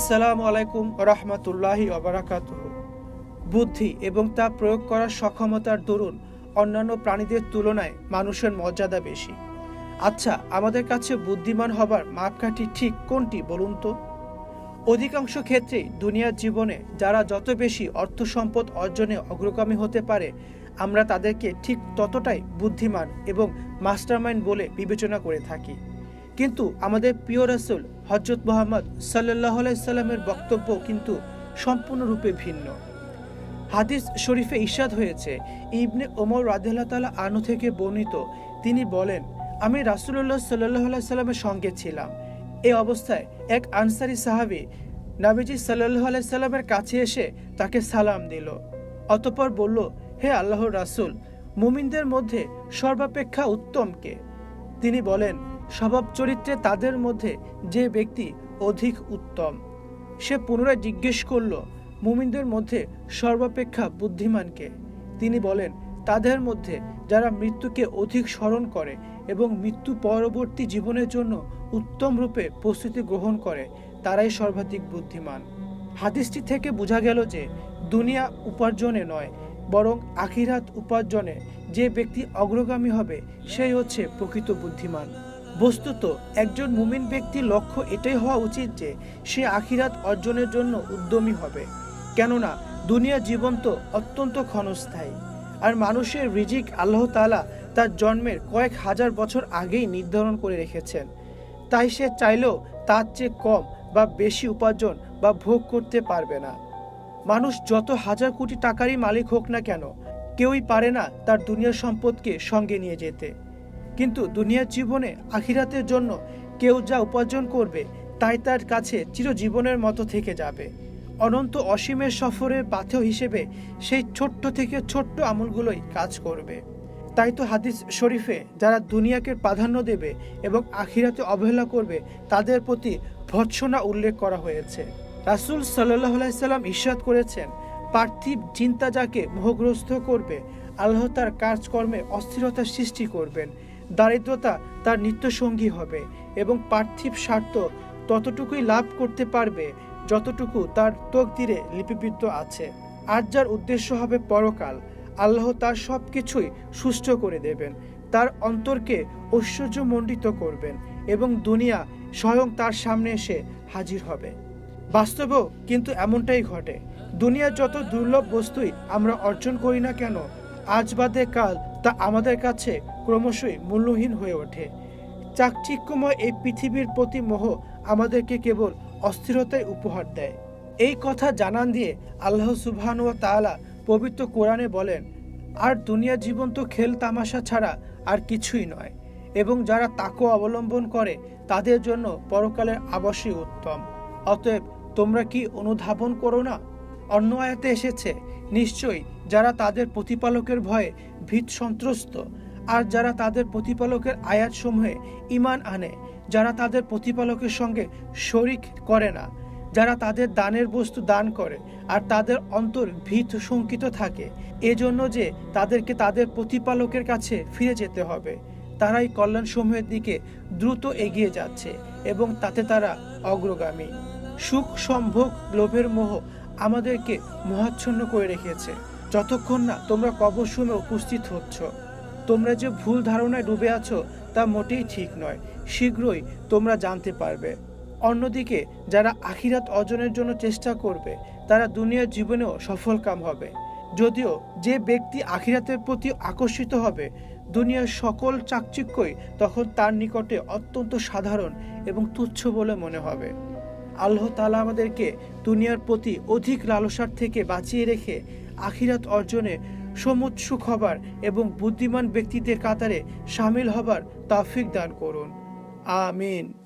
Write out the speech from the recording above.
আসসালামু আলাইকুম রহমতুল্লাহি অবরাকাত বুদ্ধি এবং তা প্রয়োগ করার সক্ষমতার দরুন অন্যান্য প্রাণীদের তুলনায় মানুষের মর্যাদা বেশি। আচ্ছা আমাদের কাছে বুদ্ধিমান হবার মাপকাঠি ঠিক কোনটি বলুন তো? অধিকাংশ ক্ষেত্রেই দুনিয়ার জীবনে যারা যত বেশি অর্থ সম্পদ অর্জনে অগ্রগামী হতে পারে, আমরা তাদেরকে ঠিক ততটাই বুদ্ধিমান এবং মাস্টারমাইন্ড বলে বিবেচনা করে থাকি। কিন্তু আমাদের প্রিয় রাসুল হজরত মোহাম্মদ সাল্লাহ সাল্লামের বক্তব্য কিন্তু সম্পূর্ণরূপে ভিন্ন। হাদিস শরীফে ইশাদ হয়েছে, ইবনে ওমর রাদিল্লাহ তালা আনু থেকে বর্ণিত। তিনি বলেন, আমি রাসুল্লাহ সাল্লাহ সাল্লামের সঙ্গে ছিলাম। এই অবস্থায় এক আনসারি সাহাবি নাবিজি সাল্লাহ সাল্লামের কাছে এসে তাকে সালাম দিল। অতপর বলল, হে আল্লাহর রাসুল, মুমিনদের মধ্যে সর্বাপেক্ষা উত্তমকে তিনি বলেন স্বভাব চরিত্রে তাদের মধ্যে যে ব্যক্তি অধিক উত্তম। সে পুনরায় জিজ্ঞেস করল, মুমিনদের মধ্যে সর্বাপেক্ষা বুদ্ধিমানকে তিনি বলেন, তাদের মধ্যে যারা মৃত্যুকে অধিক স্মরণ করে এবং মৃত্যু পরবর্তী জীবনের জন্য উত্তম রূপে প্রস্তুতি গ্রহণ করে, তারাই সর্বাধিক বুদ্ধিমান। হাদিসটি থেকে বোঝা গেল যে দুনিয়া উপার্জনে নয়, বরং আখিরাত উপার্জনে যে ব্যক্তি অগ্রগামী হবে, সেই হচ্ছে প্রকৃত বুদ্ধিমান। বস্তুত একজন মুমিন ব্যক্তির লক্ষ্য এটাই হওয়া উচিত যে সে আখিরাত অর্জনের জন্য উদ্যমী হবে। কেননা, দুনিয়া জীবন তো অত্যন্ত ক্ষণস্থায়ী। আর মানুষের রিজিক আল্লাহ তালা তার জন্মের কয়েক হাজার বছর আগেই নির্ধারণ করে রেখেছেন। তাই সে চাইলেও তার চেয়ে কম বা বেশি উপার্জন বা ভোগ করতে পারবে না। মানুষ যত হাজার কোটি টাকারই মালিক হোক না কেন, কেউই পারে না তার দুনিয়ার সম্পদকে সঙ্গে নিয়ে যেতে। কিন্তু দুনিয়ার জীবনে আখিরাতের জন্য কেউ যা উপার্জন করবে, তাই তার কাছে চিরজীবনের মতো থেকে যাবে। অনন্ত অসীমের সফরের পাথেয় হিসেবে সেই ছোট্ট থেকে ছোট্ট আমলগুলোই কাজ করবে। তাই তো হাদিস শরীফে যারা দুনিয়াকে প্রাধান্য দেবে এবং আখিরাতে অবহেলা করবে, তাদের প্রতি ভৎসনা উল্লেখ করা হয়েছে। রাসুল সাল্লাহ সাল্লাম ইস্বাদ করেছেন, পার্থিব চিন্তা যাকে মোহগ্রস্ত করবে, আল্লাহ তার কাজকর্মে অস্থিরতা সৃষ্টি করবেন। দারিদ্রতা তার নিত্যসঙ্গী হবে এবং পার্থিব স্বার্থ ততটুকুই লাভ করতে পারবে যতটুকু তার তকদিরে লিপিবদ্ধ আছে। আর যার উদ্দেশ্য হবে পরকাল, আল্লাহ তার সব কিছুই সুস্থ করে দেবেন, তার অন্তরকে ঐশ্বর্যমণ্ডিত করবেন এবং দুনিয়া স্বয়ং তার সামনে এসে হাজির হবে। বাস্তবেও কিন্তু এমনটাই ঘটে। দুনিয়ার যত দুর্লভ বস্তুই আমরা অর্জন করি না কেন, আজ বাদে কাল তা আমাদের কাছে ক্রমশই মূল্যহীন হয়ে ওঠে। চাকচিক্যময় এই পৃথিবীর প্রতি মোহ আমাদেরকে কেবল অস্থিরতায় উপহার দেয়। এই কথা জানান দিয়ে আল্লাহ সুবহান ও তালা পবিত্র কোরআনে বলেন, আর দুনিয়া জীবন তো খেল তামাশা ছাড়া আর কিছুই নয়। এবং যারা তাকে অবলম্বন করে, তাদের জন্য পরকালের আবাসই উত্তম। অতএব তোমরা কি অনুধাবন করো না? অন্য আয়াতে এসেছে, নিশ্চয়ই যারা তাদের প্রতিপালকের ভয়ে ভীত সন্ত্রস্ত আর যারা তাদের প্রতিপালকের আয়াতসমূহে ইমান আনে, যারা তাদের প্রতিপালকের সঙ্গে শরিক করে না, যারা তাদের দানের বস্তু দান করে, আর তাদের অন্তর ভীত শঙ্কিত থাকে, এজন্য যে তাদেরকে তাদের প্রতিপালকের কাছে ফিরে যেতে হবে। তারাই কল্যাণসমূহের দিকে দ্রুত এগিয়ে যাচ্ছে এবং তাতে তারা অগ্রগামী। সুখ সম্ভোগ লোভের মোহ আমাদেরকে মহাচ্ছন্ন করে রেখেছে। যতক্ষণ না তোমরা কবরসমে উপস্থিত হচ্ছ, তোমরা যে ভুল ধারণায় ডুবে আছো তা মোটেই ঠিক নয়। শীঘ্রই তোমরা জানতে পারবে। অন্যদিকে, যারা আখিরাত অর্জনের জন্য চেষ্টা করবে, তারা দুনিয়ার জীবনেও সফল কাম হবে। যদিও যে ব্যক্তি আখিরাতের প্রতি আকর্ষিত হবে, দুনিয়ার সকল চাকচিক্যই তখন তার নিকটে অত্যন্ত সাধারণ এবং তুচ্ছ বলে মনে হবে। আল্লাহ তালা আমাদেরকে দুনিয়ার প্রতি অধিক লালসার থেকে বাঁচিয়ে রেখে আখিরাত অর্জনে সমুৎসুক হবার এবং বুদ্ধিমান ব্যক্তিদের কাতারে সামিল হবার তাফিক দান করুন। আমিন।